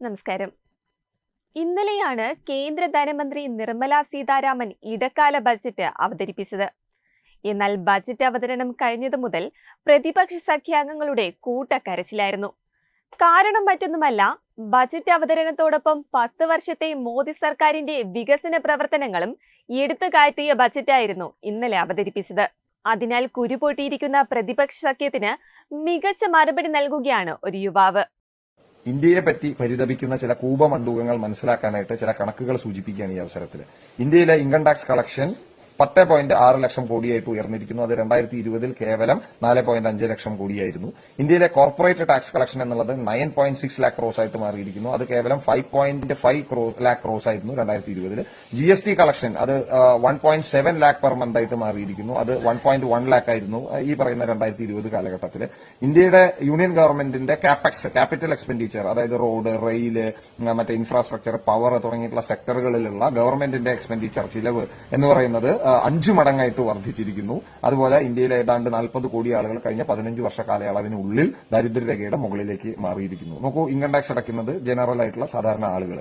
നമസ്കാരം. ഇന്നലെയാണ് കേന്ദ്ര ധനമന്ത്രി നിർമ്മല സീതാരാമൻ ഇടക്കാല ബജറ്റ് അവതരിപ്പിച്ചത്. എന്നാൽ ബജറ്റ് അവതരണം കഴിഞ്ഞതു മുതൽ പ്രതിപക്ഷ സഖ്യാംഗങ്ങളുടെ കൂട്ടക്കരച്ചിലായിരുന്നു. കാരണം മറ്റൊന്നുമല്ല ബജറ്റ് അവതരണത്തോടൊപ്പം പത്ത് വർഷത്തെ മോദി സർക്കാരിന്റെ വികസന പ്രവർത്തനങ്ങളും എടുത്തു കാഴ്ത്തിയ ബജറ്റായിരുന്നു ഇന്നലെ അവതരിപ്പിച്ചത്. അതിനാൽ കുരുപൊട്ടിയിരിക്കുന്ന പ്രതിപക്ഷ സഖ്യത്തിന് മികച്ച മറുപടി നൽകുകയാണ് ഒരു യുവാവ്. ഇന്ത്യയെ പറ്റി പരിതപിക്കുന്ന ചില കൂപമണ്ഡൂകങ്ങൾ മനസ്സിലാക്കാനായിട്ട് ചില കണക്കുകൾ സൂചിപ്പിക്കുകയാണ് ഈ അവസരത്തിൽ ഇന്ത്യയിലെ ഇൻകം ടാക്സ് കളക്ഷൻ പത്ത് പോയിന്റ് ആറ് ലക്ഷം കോടിയായിട്ട് ഉയർന്നിരിക്കുന്നു. അത് രണ്ടായിരത്തി ഇരുപതിൽ കേവലം നാല് പോയിന്റ് അഞ്ച് ലക്ഷം കോടിയായിരുന്നു. ഇന്ത്യയിലെ കോർപ്പറേറ്റ് ടാക്സ് കളക്ഷൻ എന്നുള്ളത് nine point six lakh crores ആയിട്ട് മാറിയിരിക്കുന്നു. അത് കേവലം five point five lakh crores ആയിരുന്നു രണ്ടായിരത്തി ഇരുപതിൽ ജി എസ് ടി കളക്ഷൻ അത് one point seven lakh per month ആയിട്ട് മാറിയിരിക്കുന്നു. അത് വൺ പോയിന്റ് വൺ ലാക്ക് ആയിരുന്നു ഈ പറയുന്ന രണ്ടായിരത്തി ഇരുപത് കാലഘട്ടത്തിൽ ഇന്ത്യയുടെ യൂണിയൻ ഗവൺമെന്റിന്റെ ക്യാപക്സ് ക്യാപിറ്റൽ എക്സ്പെൻഡിച്ചർ അതായത് റോഡ് റെയിൽ മറ്റേ ഇൻഫ്രാസ്ട്രക്ചർ പവർ തുടങ്ങിയിട്ടുള്ള സെക്ടറുകളിലുള്ള ഗവൺമെന്റിന്റെ എക്സ്പെൻഡിച്ചർ ചിലവ് എന്ന് പറയുന്നത് അഞ്ചു മടങ്ങായിട്ട് വർദ്ധിച്ചിരിക്കുന്നു. അതുപോലെ ഇന്ത്യയിൽ ഏതാണ്ട് നാൽപ്പത് കോടി ആളുകൾ കഴിഞ്ഞ പതിനഞ്ച് വർഷ കാലയളവിനുള്ളിൽ ദരിദ്രരേഖയുടെ മുകളിലേക്ക് മാറിയിരിക്കുന്നു. നോക്കൂ ഇൻകം ടാക്സ് അടയ്ക്കുന്നത് ജനറൽ ആയിട്ടുള്ള സാധാരണ ആളുകൾ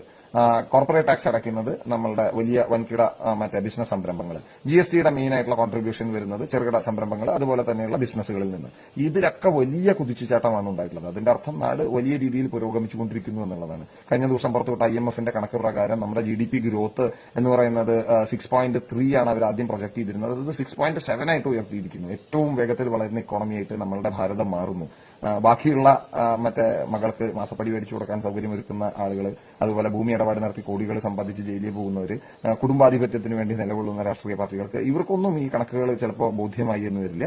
കോർപ്പറേറ്റ് ടാക്സ് അടയ്ക്കുന്നത് നമ്മളുടെ വലിയ വൻകിട മറ്റേ ബിസിനസ് സംരംഭങ്ങൾ ജി എസ് ടിയുടെ മെയിൻ ആയിട്ടുള്ള കോൺട്രിബ്യൂഷൻ വരുന്നത് ചെറുകിട സംരംഭങ്ങൾ അതുപോലെ തന്നെയുള്ള ബിസിനസ്സുകളിൽ നിന്ന്. ഇതിലൊക്കെ വലിയ കുതിച്ചുചാട്ടമാണ് ഉണ്ടായിട്ടുള്ളത്. അതിന്റെ അർത്ഥം നാട് വലിയ രീതിയിൽ പുരോഗമിച്ചുകൊണ്ടിരിക്കുന്നു എന്നുള്ളതാണ്. കഴിഞ്ഞ ദിവസം പുറത്തുവിട്ട ഐ എം എഫിന്റെ കണക്ക് പ്രകാരം നമ്മുടെ ജി ഡി പി ഗ്രോത്ത് എന്ന് പറയുന്നത് സിക്സ് പോയിന്റ് ത്രീ ആണ് അവർ ആദ്യം പ്രൊജക്ട് ചെയ്തിരുന്നത്. അത് സിക്സ് പോയിന്റ് സെവൻ ആയിട്ട് ഉയർത്തിയിരിക്കുന്നു. ഏറ്റവും വേഗത്തിൽ വളരുന്ന ഇക്കോണമി ആയിട്ട് നമ്മളുടെ ഭാരതം മാറുന്നു. ബാക്കിയുള്ള മറ്റേ മകൾക്ക് മാസപ്പടി മേടിച്ചു കൊടുക്കാൻ സൗകര്യമൊരുക്കുന്ന ആളുകൾ അതുപോലെ ഭൂമി ഇടപാട് നടത്തി കോടികൾ സമ്പാദിച്ച് ജയിലിൽ പോകുന്നവർ കുടുംബാധിപത്യത്തിന് വേണ്ടി നിലകൊള്ളുന്ന രാഷ്ട്രീയ പാർട്ടികൾക്ക് ഇവർക്കൊന്നും ഈ കണക്കുകൾ ചിലപ്പോൾ ബോധ്യമായി എന്ന് വരില്ല.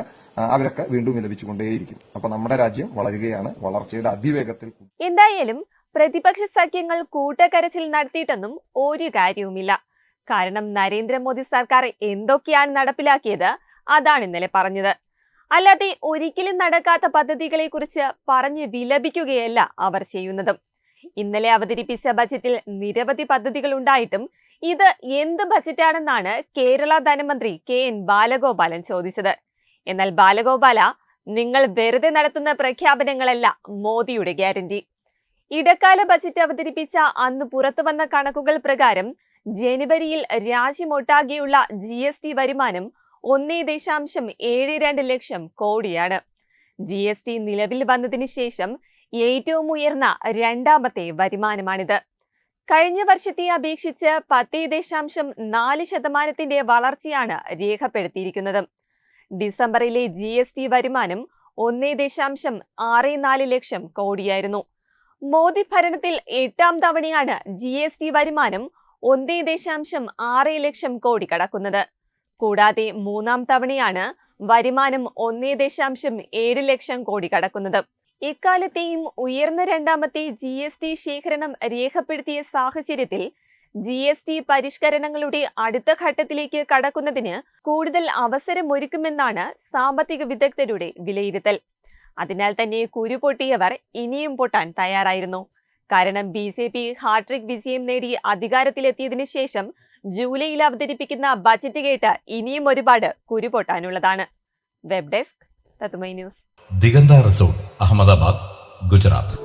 അവരൊക്കെ വീണ്ടും വിലപിച്ചുകൊണ്ടേയിരിക്കും അപ്പൊ നമ്മുടെ രാജ്യം വളരുകയാണ്. വളർച്ചയുടെ അതിവേഗത്തിൽ എന്തായാലും പ്രതിപക്ഷ സഖ്യങ്ങൾ കൂട്ടക്കരച്ചിൽ നടത്തിയിട്ടൊന്നും ഒരു കാര്യവുമില്ല. കാരണം നരേന്ദ്രമോദി സർക്കാർ എന്തൊക്കെയാണ് നടപ്പിലാക്കിയത് അതാണ് ഇന്നലെ പറഞ്ഞത്. അല്ലാതെ ഒരിക്കലും നടക്കാത്ത പദ്ധതികളെ കുറിച്ച് പറഞ്ഞ് വിലപിക്കുകയല്ല അവർ ചെയ്യുന്നതും. ഇന്നലെ അവതരിപ്പിച്ച ബജറ്റിൽ നിരവധി പദ്ധതികൾ ഉണ്ടായിട്ടും ഇത് എന്ത് ബജറ്റാണെന്നാണ് കേരള ധനമന്ത്രി കെ എൻ ബാലഗോപാലൻ ചോദിച്ചത്. എന്നാൽ ബാലഗോപാല നിങ്ങൾ വെറുതെ നടത്തുന്ന പ്രഖ്യാപനങ്ങളല്ല മോദിയുടെ ഗ്യാരണ്ടി. ഇടക്കാല ബജറ്റ് അവതരിപ്പിച്ച അന്ന് പുറത്തു വന്ന കണക്കുകൾ പ്രകാരം ജനുവരിയിൽ രാജ്യമൊട്ടാകെയുള്ള ജി എസ് ടി വരുമാനം ഒന്നേ ദശാംശം ഏഴ് രണ്ട് ലക്ഷം കോടിയാണ്. ജി എസ് ടി നിലവിൽ വന്നതിന് ശേഷം ഏറ്റവും ഉയർന്ന രണ്ടാമത്തെ വരുമാനമാണിത്. കഴിഞ്ഞ വർഷത്തെ അപേക്ഷിച്ച് പത്ത് ദശാംശം നാല് ശതമാനത്തിന്റെ വളർച്ചയാണ് രേഖപ്പെടുത്തിയിരിക്കുന്നത്. ഡിസംബറിലെ ജി എസ് ടി വരുമാനം ഒന്നേ ദശാംശം ആറ് നാല് ലക്ഷം കോടിയായിരുന്നു. മോദി ഭരണത്തിൽ എട്ടാം തവണയാണ് ജി എസ് ടി വരുമാനം ഒന്നേ ദശാംശം ആറ് ലക്ഷം കോടി കടക്കുന്നത്. കൂടാതെ മൂന്നാം തവണയാണ് വരുമാനം ഒന്നേ ദശാംശം ഏഴ് ലക്ഷം കോടി കടക്കുന്നത്. ഇക്കാലത്തെയും ഉയർന്ന രണ്ടാമത്തെ ജി എസ് ടി ശേഖരണം രേഖപ്പെടുത്തിയ സാഹചര്യത്തിൽ ജി എസ് ടി പരിഷ്കരണങ്ങളുടെ അടുത്ത ഘട്ടത്തിലേക്ക് കടക്കുന്നതിന് കൂടുതൽ അവസരമൊരുക്കുമെന്നാണ് സാമ്പത്തിക വിദഗ്ധരുടെ വിലയിരുത്തൽ. അതിനാൽ തന്നെ കുരുപൊട്ടിയവർ ഇനിയും പൊട്ടാൻ തയ്യാറായിരുന്നു. കാരണം ബി ജെ പി ഹാട്രിക് വിജയം നേടി അധികാരത്തിലെത്തിയതിനു ശേഷം ജൂലൈയിൽ അവതരിപ്പിക്കുന്ന ബജറ്റ് കേട്ട് ഇനിയും ഒരുപാട് കുരുപൊട്ടാനുള്ളതാണ് വെബ് ഡെസ്ക് തത്തുമൈ ന്യൂസ് ദിഗന്ത റിസോർട്ട് അഹമ്മദാബാദ് ഗുജറാത്ത്.